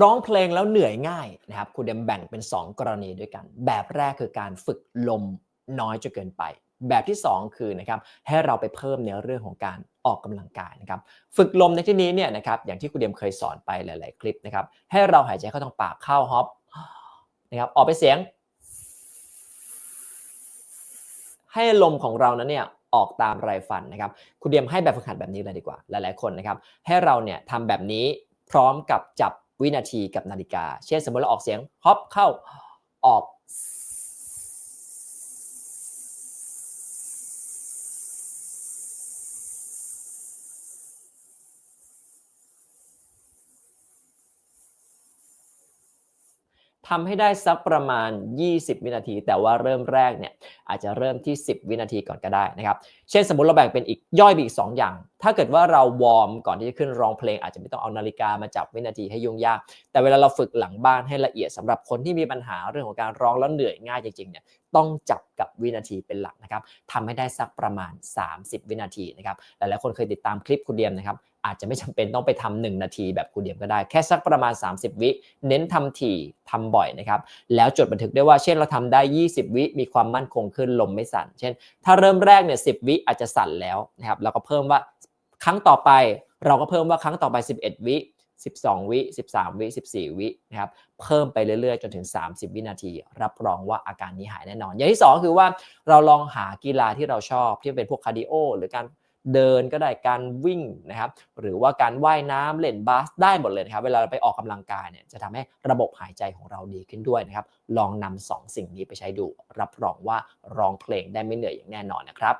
ร้องเพลงแล้วเหนื่อยง่ายนะครับครูเดมแบ่งเป็น 2 กรณีด้วยกัน แบบแรกคือการฝึกลมน้อยจนเกินไป แบบที่ 2 คือนะครับให้เราไปเพิ่มในเรื่องของการออกกำลังกายนะครับฝึกลมในที่นี้เนี่ยนะครับอย่างที่ครูเดมเคยสอนไปหลาย ๆ คลิปนะครับให้เราหายใจเข้าทางปากเข้าฮอปนะครับออกไปเสียง ให้ลมของเรานั้นเนี่ยออกตามไรฟันนะครับครูเดียมให้แบบฝึกหัดแบบนี้เลยดีกว่า หลายๆคนนะครับให้เราเนี่ยทำแบบนี้พร้อมกับจับ วินาทีกับนาฬิกา เช่นสมมติเราออกเสียงฮอปเข้าออก ทำให้ได้สักประมาณ 20 วินาที แต่ว่าเริ่มแรกเนี่ยอาจจะเริ่มที่ 10 วินาทีก่อนก็ได้นะครับ เช่นสมมุติเราแบ่งเป็นอีกย่อยไปอีก 2 อย่างถ้าเกิดว่าเราวอร์มก่อนที่จะขึ้นร้องเพลง อาจจะไม่ต้องเอานาฬิกามาจับวินาทีให้ยุ่งยาก แต่เวลาเราฝึกหลังบ้านให้ละเอียดสำหรับคนที่มีปัญหาเรื่องของการร้องแล้วเหนื่อยง่ายจริงๆเนี่ยต้องจับกับวินาทีเป็นหลักนะครับทำให้ได้สักประมาณ 30 วินาทีนะครับหลายๆคนเคยติดตามคลิปคุณเดียมนะครับอาจจะไม่จำเป็นต้องไปทำหนึ่งนาทีแบบครูเดียมก็ได้ แค่สักประมาณ 30 วิเน้นทำถี่ทำบ่อยนะครับแล้วจดบันทึกได้ว่าเช่นเราทำได้ 20 วิมีความมั่นคงขึ้นลมไม่สั่น เช่น ถ้าเริ่มแรกเนี่ย10วิอาจจะสั่นแล้วนะครับเราก็เพิ่มว่า ครั้งต่อไปเราก็เพิ่มว่าครั้งต่อไป 11 วิ 12 วิ 13 วิ 14 วินะครับเพิ่มไปเรื่อยๆ จนถึง 30 วินาที รับรองว่าอาการนี้หายแน่นอน อย่างที่ 2 คือว่าเราลองหากีฬาที่เราชอบที่เป็นพวกคาร์ดิโอหรือการเดินก็ได้การวิ่งนะครับหรือว่าการว่ายน้ำเล่นบาสได้หมดเลยนะครับ เวลาเราไปออกกำลังกายเนี่ยจะทำให้ระบบหายใจของเราดีขึ้นด้วยนะครับ ลองนำสองสิ่งนี้ไปใช้ดู รับรองว่าร้องเพลงได้ไม่เหนื่อยอย่างแน่นอนนะครับ